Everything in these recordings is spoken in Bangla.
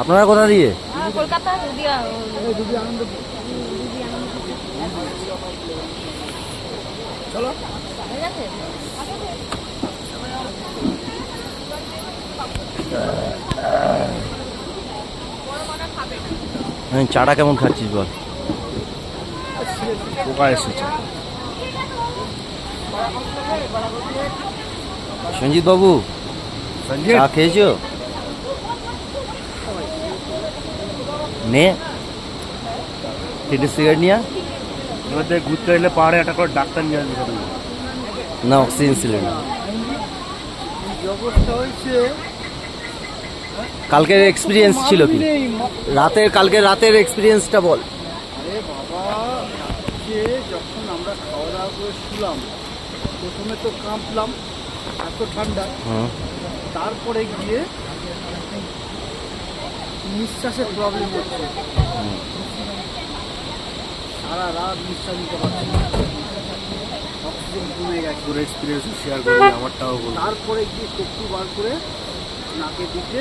আপনারা কোথা দিয়ে? হ্যাঁ, কলকাতা দুদিয়া দুদি আনন্দ চলো। হ্যাঁ, চাটা কেমন খাচ্ছিস বল? পোকা এসেছে। সঞ্জিত বাবু? চা খেয়েছো নে তিনটে সিগারেট নিয়ে এবার ঘুরতে এলে পাহাড়ে একটা করে ডাক্তার নিয়ে আসবে না অক্সিজেন সিলিন্ডার অবস্থা হয়েছে কালকের এক্সপিরিয়েন্স ছিল কি রাতের কালকে রাতের এক্সপিরিয়েন্সটা বল আরে বাবা যে যখন আমরা খাওয়া দাওয়া করে শুলাম প্রথমে তো কাঁপলাম এত ঠান্ডা। তারপরে গিয়ে নিঃশ্বাসের প্রবলেম হচ্ছে। সারা রাত নিঃশ্বাস নিতে পারছি অক্সিজেন কমে গেছে। পুরো এক্সপিরিয়েন্স শেয়ার করবি আমারটাও বলব তারপরে গিয়ে চক্ষু বার করে নাকে দিতে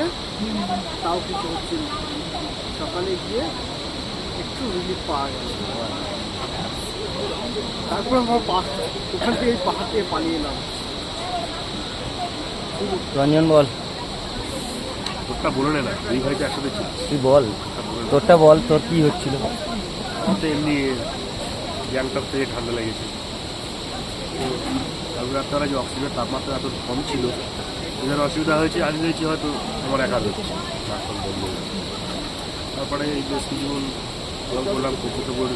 তাও কিছু হচ্ছে না। সকালে গিয়ে একটু রিলিফ পাওয়া গেছে। তারপর আমার পাহাড় ওখান থেকে পাহাড় থেকে পালিয়ে এলাম। রঞ্জন বল। তোরটা বলে নে না দুই ভাই তো একসাথে ছিল। তুই বল তোরটা বল তোর কি হচ্ছিল? তো এমনি গ্যাংটক থেকে ঠান্ডা লেগেছে। তারপরে আপনারা যে অক্সিজেনের তাপমাত্রা এত কম ছিল এখানে অসুবিধা হয়েছে আমি ভেবেছি হয়তো আমার একা নাকল বন্ধ তারপরে এই বেশ কিছুক্ষণ জল করলাম কুকুরটা করে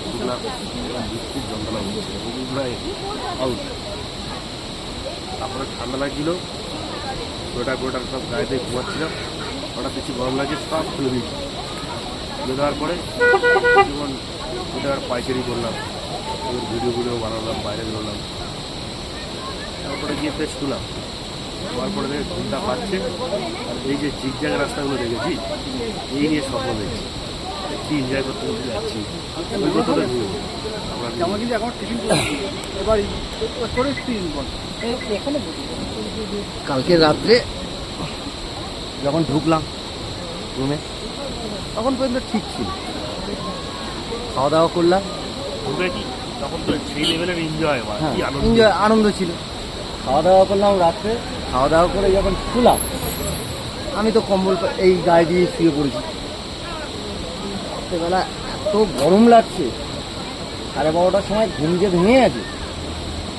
খুব যন্ত্রণা হচ্ছে প্রায় আউট তারপরে ঠান্ডা লাগছিল সোয়েটার ফোয়েটার সব গায়েতে ঘুমাচ্ছিলাম। হঠাৎ বেশি গরম লাগছে, সব খুলে দিয়েছি খুলে দেওয়ার পরে যেমন ওটা আর পাইকারি করলাম। ওদের ভিডিও ভিডিও বানালাম, বাইরে বেরোলাম তারপরে গিয়ে ফেস তুলাম হওয়ার পরে ঘুমটা পাচ্ছে। আর এই যে জিগজ্যাগ রাস্তাগুলো দেখেছি এই নিয়ে স্বপ্ন দেখছি কি এনজয় করতে করতে যাচ্ছি। ওই কথাটা আমরা কিন্তু এখন টিফিন করছি। এবার কালকে রাত্রে যখন ঢুকলাম রুমে তখন পর্যন্ত ঠিক ছিল। খাওয়া দাওয়া করলাম তখন তো সেই লেভেলের এনজয় হয় এনজয় আনন্দ। ছিল। খাওয়া দাওয়া করলাম রাত্রে। খাওয়া দাওয়া করে যখন শুলাম আমি তো কম্বল এই গায়ে দিয়ে শুয়ে পড়েছি। রাত্রেবেলা এত গরম লাগছে। সাড়ে বারোটার সময় ঘুম যে ভেঙে গেছে।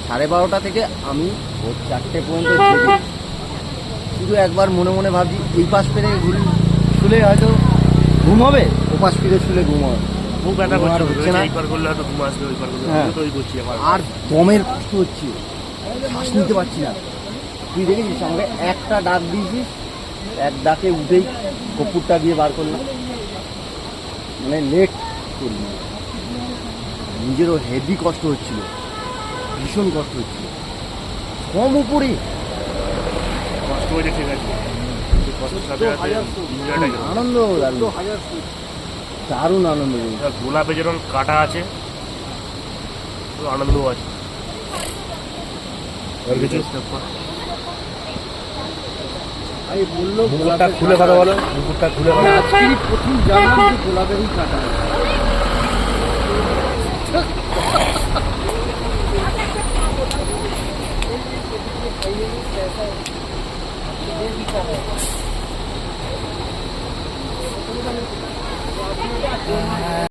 সাড়ে বারোটা থেকে আমি ভোর চারটে পর্যন্ত শুধু একবার মনে মনে ভাবছি এই পাশ পেরে ঘুরি শুলে হয়তো ঘুম হবে ও পাশ ফিরে শুলে ঘুম হবে। হ্যাঁ। আর দমের কষ্ট হচ্ছে। শ্বাস নিতে পারছি না। তুই দেখেছিস আমাকে একটা ডাক দিয়েছিস এক ডাকে উঠেই কপুরটা দিয়ে বার করলাম। মানে লেট করবি নিজেরও হেভি কষ্ট হচ্ছিল ভীষণ কষ্ট হচ্ছিল। কম উপরে। কষ্ট হয়েছে ঠিক আছে? আনন্দ দারুণ। দারুণ আনন্দ গোলাপে যেরকম কাটা আছে তো আনন্দও আছে। আর কিছু? মুকুটটা খুলে কথা বলো মুকুটটা খুলে কথা প্রথম জানলাম যে গোলাপেরই কাটা।